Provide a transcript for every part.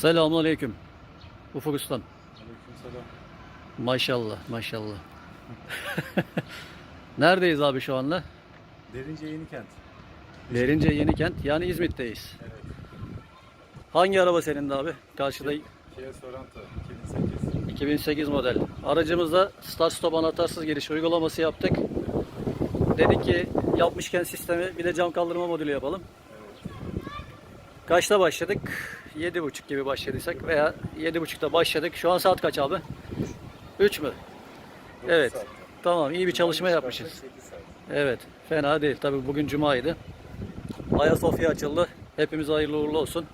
Selamun Aleyküm. Ufuk Ustam. Maşallah, maşallah. Neredeyiz abi şu anda? Derince yeni kent. Derince Yenikent, yani İzmit'teyiz. Evet. Hangi araba senin de abi? Karşıda Kia Sorento 2008. 2008 model. Aracımızda start stop anahtarsız giriş uygulaması yaptık. Dedik ki yapmışken sistemi bir de cam kaldırma modülü yapalım. Evet. Kaçta başladık? 7.30 gibi başladıysak veya 7.30'da başladık. Şu an saat kaç abi? 3 mü? Evet. Tamam iyi bir çalışma yapmışız. Evet, fena değil. Tabii bugün cumaydı. Ayasofya açıldı. Hepimize hayırlı uğurlu olsun.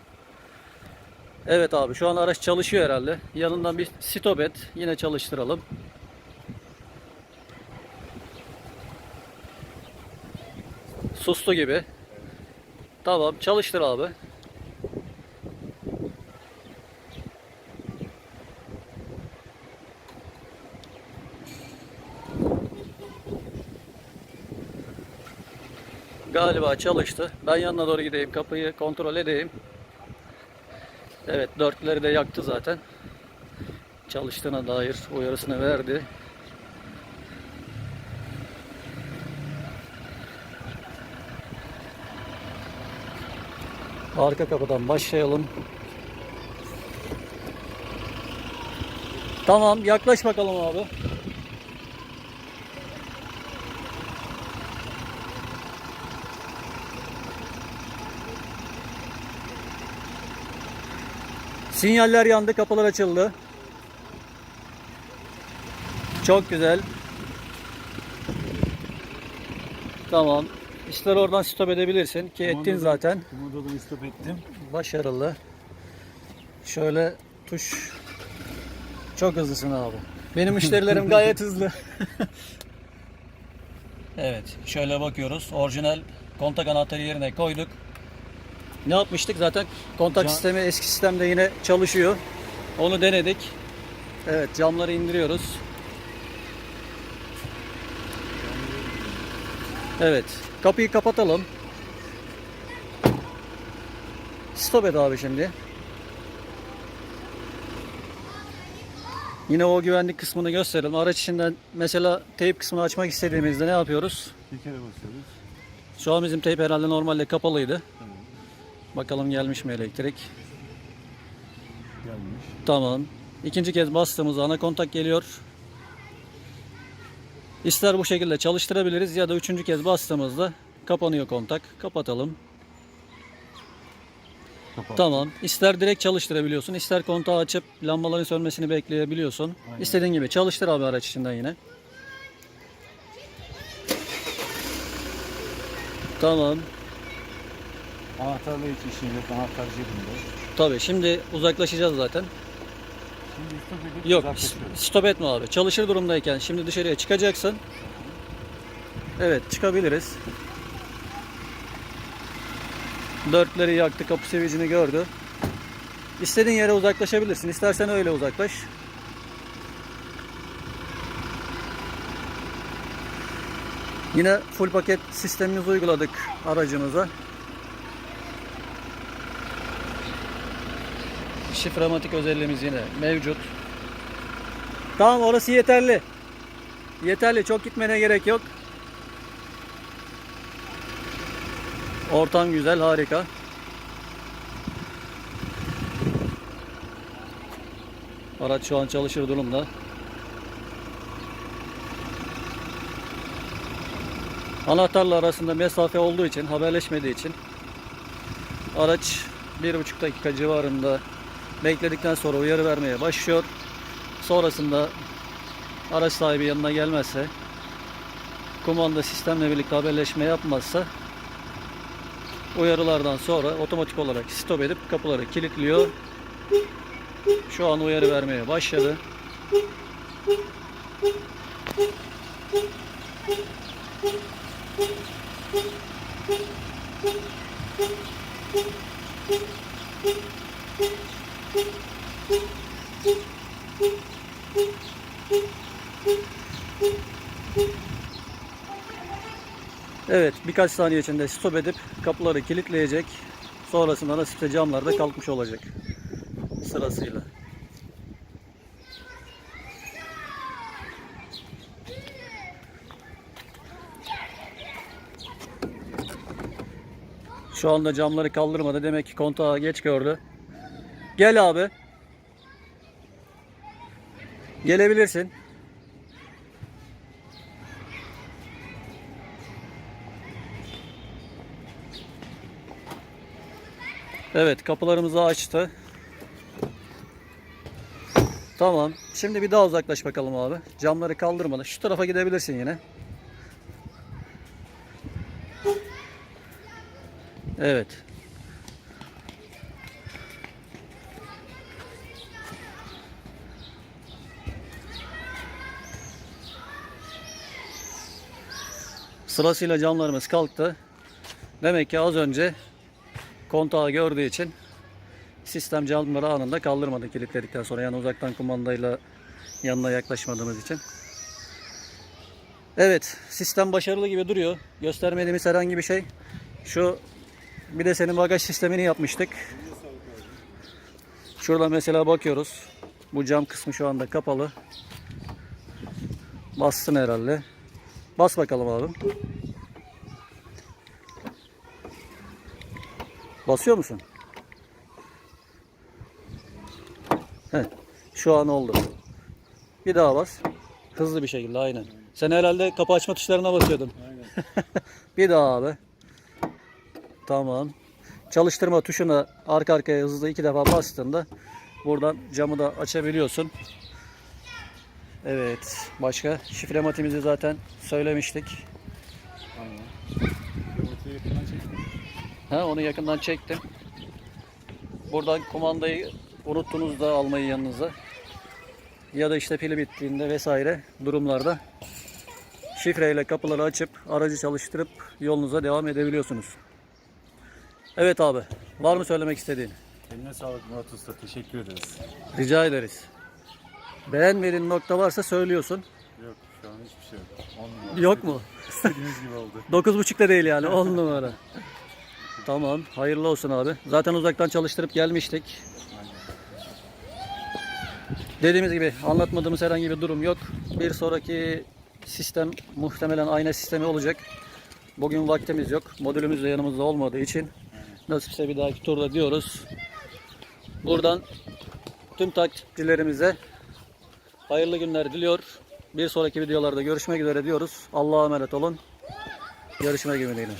Evet abi, şu an araç çalışıyor herhalde. Yanından bir stop et. Yine çalıştıralım. Sustu gibi. Tamam, çalıştır abi. Galiba çalıştı. Ben yanına doğru gideyim. Kapıyı kontrol edeyim. Evet dörtleri de yaktı zaten. Çalıştığına dair uyarısını verdi. Arka kapıdan başlayalım. Tamam yaklaş bakalım abi. Sinyaller yandı, kapılar açıldı. Çok güzel. Tamam. İster oradan stop edebilirsin ki ettin zaten. Kumandadan stop ettim. Başarılı. Şöyle tuş. Çok hızlısın abi. Benim müşterilerim gayet hızlı. evet. Şöyle bakıyoruz. Orijinal kontak anahtarı yerine koyduk. Ne yapmıştık? Zaten kontak Cam- sistemi eski sistemde yine çalışıyor. Onu denedik. Evet camları indiriyoruz. Evet. Kapıyı kapatalım. Stop et abi şimdi. Yine o güvenlik kısmını gösterelim. Araç içinden mesela teyp kısmını açmak istediğimizde ne yapıyoruz? Bir kere basıyoruz. Şu an bizim teyp herhalde normalde kapalıydı. Tamam. Bakalım gelmiş mi elektrik? Gelmiş. Tamam. İkinci kez bastığımızda ana kontak geliyor. İster bu şekilde çalıştırabiliriz ya da üçüncü kez bastığımızda kapanıyor kontak. Kapatalım. Kapat. Tamam. İster direkt çalıştırabiliyorsun, ister kontağı açıp lambaların sönmesini bekleyebiliyorsun. Aynen. İstediğin gibi çalıştır abi araç içinden yine. Tamam. Anahtarla hiç işin yok. Anahtar cebinde. Tabii şimdi uzaklaşacağız zaten. Şimdi stop edip Yok uzaklaşıyoruz. stop etme abi. Çalışır durumdayken şimdi dışarıya çıkacaksın. Evet çıkabiliriz. Dörtleri yaktı kapı sevicini gördü. İstediğin yere uzaklaşabilirsin. İstersen öyle uzaklaş. Yine full paket sistemimizi uyguladık aracımıza. Şifrematik özelliğimiz yine mevcut. Tamam orası yeterli. Yeterli çok gitmene gerek yok. Ortam güzel harika. Araç şu an çalışır durumda. Anahtarla arasında mesafe olduğu için haberleşmediği için araç 1,5 dakika civarında bekledikten sonra uyarı vermeye başlıyor. Sonrasında araç sahibi yanına gelmezse kumanda sistemle birlikte haberleşme yapmazsa uyarılardan sonra otomatik olarak stop edip kapıları kilitliyor. Şu an uyarı vermeye başladı. Evet birkaç saniye içinde stop edip kapıları kilitleyecek. Sonrasında nasipse camlar da kalkmış olacak. sırasıyla. Şu anda camları kaldırmadı. Demek ki kontağı geç gördü. Gel abi. Gelebilirsin. Evet kapılarımızı açtı. Tamam. Şimdi bir daha uzaklaş bakalım abi. Camları kaldırmadan. Şu tarafa gidebilirsin yine. Evet. Sırasıyla camlarımız kalktı. Demek ki az önce kontağı gördüğü için sistem camları anında kaldırmadı kilitledikten sonra. Yani uzaktan kumandayla yanına yaklaşmadığımız için. Evet, sistem başarılı gibi duruyor. Göstermediğimiz herhangi bir şey. Şu bir de senin bagaj sistemini yapmıştık. Şurada mesela bakıyoruz. Bu cam kısmı şu anda kapalı. Bassın herhalde. Bas bakalım abi. Basıyor musun? Heh, şu an oldu. Bir daha bas. Hızlı bir şekilde aynen. Sen herhalde kapı açma tuşlarına basıyordun. Aynen. Bir daha abi. Tamam. Çalıştırma tuşuna arka arkaya hızlı iki defa bastığında buradan camı da açabiliyorsun. Evet. Başka şifrematimizi zaten söylemiştik. Ha, onu yakından çektim. Buradan kumandayı unuttunuz da almayı yanınıza. Ya da işte pili bittiğinde vesaire durumlarda şifreyle kapıları açıp aracı çalıştırıp yolunuza devam edebiliyorsunuz. Evet abi. Var mı söylemek istediğin? Eline sağlık Murat Usta. Teşekkür ederiz. Rica ederiz. Beğenmediğin nokta varsa söylüyorsun. Yok şu an hiçbir şey yok. Numara. Yok mu? İstediğiniz gibi oldu. 9.5 da değil yani 10 numara. Tamam. Hayırlı olsun abi. Zaten uzaktan çalıştırıp gelmiştik. Dediğimiz gibi anlatmadığımız herhangi bir durum yok. Bir sonraki sistem muhtemelen ayna sistemi olacak. Bugün vaktimiz yok. Modülümüz de yanımızda olmadığı için nasipse bir dahaki turda diyoruz. Buradan tüm takipçilerimize hayırlı günler diliyor. Bir sonraki videolarda görüşmek üzere diyoruz. Allah'a emanet olun. Görüşmek ümidiyle.